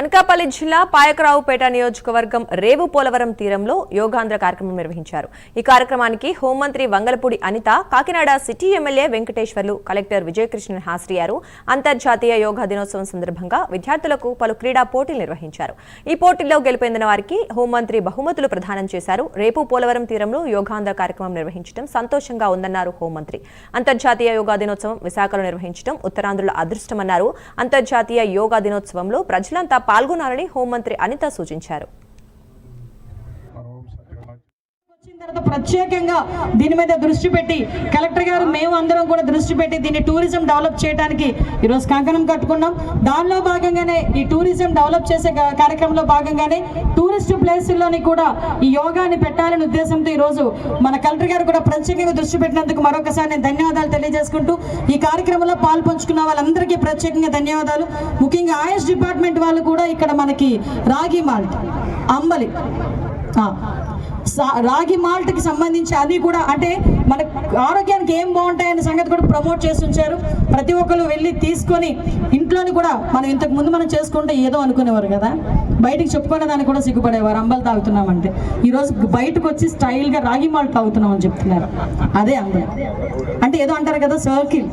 అనకాపల్లి జిల్లా పాయకరావుపేట నియోజకవర్గం రేవు పోలవరం తీరంలో యోగాంధ్ర కార్యక్రమం నిర్వహించారు. ఈ కార్యక్రమానికి హోంమంత్రి Vangalapudi Anitha Kakinada city MLA Venkateswarlu collector Vijayakrishnan హాజరయ్యారు. అంతర్జాతీయ యోగా దినోత్సవం సందర్భంగా విద్యార్థులకు పలు క్రీడా పోటీలు నిర్వహించారు. ఈ పోటీల్లో గెలుపొందిన వారికి హోంమంత్రి బహుమతులు ప్రదానం చేశారు. రేపు పోలవరం తీరంలో యోగాంధ్ర కార్యక్రమం నిర్వహించడం సంతోషంగా ఉందన్నారు హోంమంత్రి. అంతర్జాతీయ యోగా దినోత్సవం విశాఖలో నిర్వహించడం ఉత్తరాంధ్రుల అదృష్టమన్నారు. అంతర్జాతీయ యోగా దినోత్సవంలో ప్రజలంతా పాల్గొనాలని హోంమంత్రి అనిత సూచించారు. తర్వాత ప్రత్యేకంగా దీని మీద దృష్టి పెట్టి కలెక్టర్ గారు మేము అందరం కూడా దృష్టి పెట్టి దీన్ని టూరిజం డెవలప్ చేయడానికి ఈరోజు కంకణం కట్టుకున్నాం. దానిలో భాగంగానే ఈ టూరిజం డెవలప్ చేసే కార్యక్రమంలో భాగంగానే టూరిస్ట్ ప్లేసుల్లోని కూడా ఈ యోగాని పెట్టాలనే ఉద్దేశంతో ఈరోజు మన కలెక్టర్ గారు కూడా ప్రత్యేకంగా దృష్టి పెట్టినందుకు మరొకసారి నేను ధన్యవాదాలు తెలియజేసుకుంటూ ఈ కార్యక్రమంలో పాల్పంచుకున్న వాళ్ళందరికీ ప్రత్యేకంగా ధన్యవాదాలు. ముఖ్యంగా ఆయుష్ డిపార్ట్మెంట్ వాళ్ళు కూడా ఇక్కడ మనకి రాగి మాల్ట్ అంబలి రాగి మాల్ట్కి సంబంధించి అది కూడా అంటే మన ఆరోగ్యానికి ఏం బాగుంటాయనే సంగతి కూడా ప్రమోట్ చేసి ఉంచారు ప్రతి ఒక్కరు వెళ్ళి తీసుకొని ఇంట్లోని కూడా మనం ఇంతకు ముందు మనం చేసుకుంటే ఏదో అనుకునేవారు కదా. బయటికి చెప్పుకునే దానికి కూడా సిగ్గుపడేవారు. అంబలు తాగుతున్నామంటే. ఈరోజు బయటకు వచ్చి స్టైల్గా రాగి మాల్ట్ తాగుతున్నామని చెప్తున్నారు. అదే అంబలు. అంటే ఏదో అంటారు కదా సర్కిల్.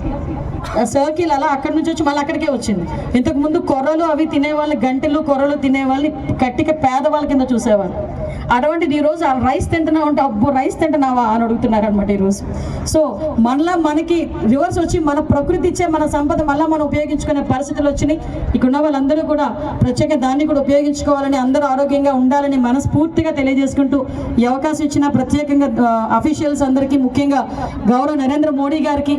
సర్కిల్ అలా అక్కడి నుంచి వచ్చి మళ్ళీ అక్కడికే వచ్చింది. ఇంతకు ముందు కొర్రలు అవి తినేవాళ్ళు గంటెలు కొర్రలు తినేవాళ్ళని కట్టిక పేదవాళ్ళ కింద చూసేవాళ్ళు అటువంటిది ఈరోజు ఆ రైస్ తింటున్నావు అంటే అబ్బో రైస్ తింటున్నావా అని అడుగుతున్నారు అనమాట ఈరోజు సో మళ్ళా మనకి రివర్స్ వచ్చి మన ప్రకృతి ఇచ్చే మన సంపద మళ్ళీ మనం ఉపయోగించుకునే పరిస్థితులు వచ్చినాయి. ఇక్కడ ఉన్న వాళ్ళందరూ కూడా ప్రత్యేక దాన్ని కూడా ఉపయోగించుకోవాలని అందరూ ఆరోగ్యంగా ఉండాలని మనస్ఫూర్తిగా తెలియజేసుకుంటూ ఈ అవకాశం ఇచ్చిన ప్రత్యేకంగా అఫీషియల్స్ అందరికీ ముఖ్యంగా గౌరవ నరేంద్ర మోడీ గారికి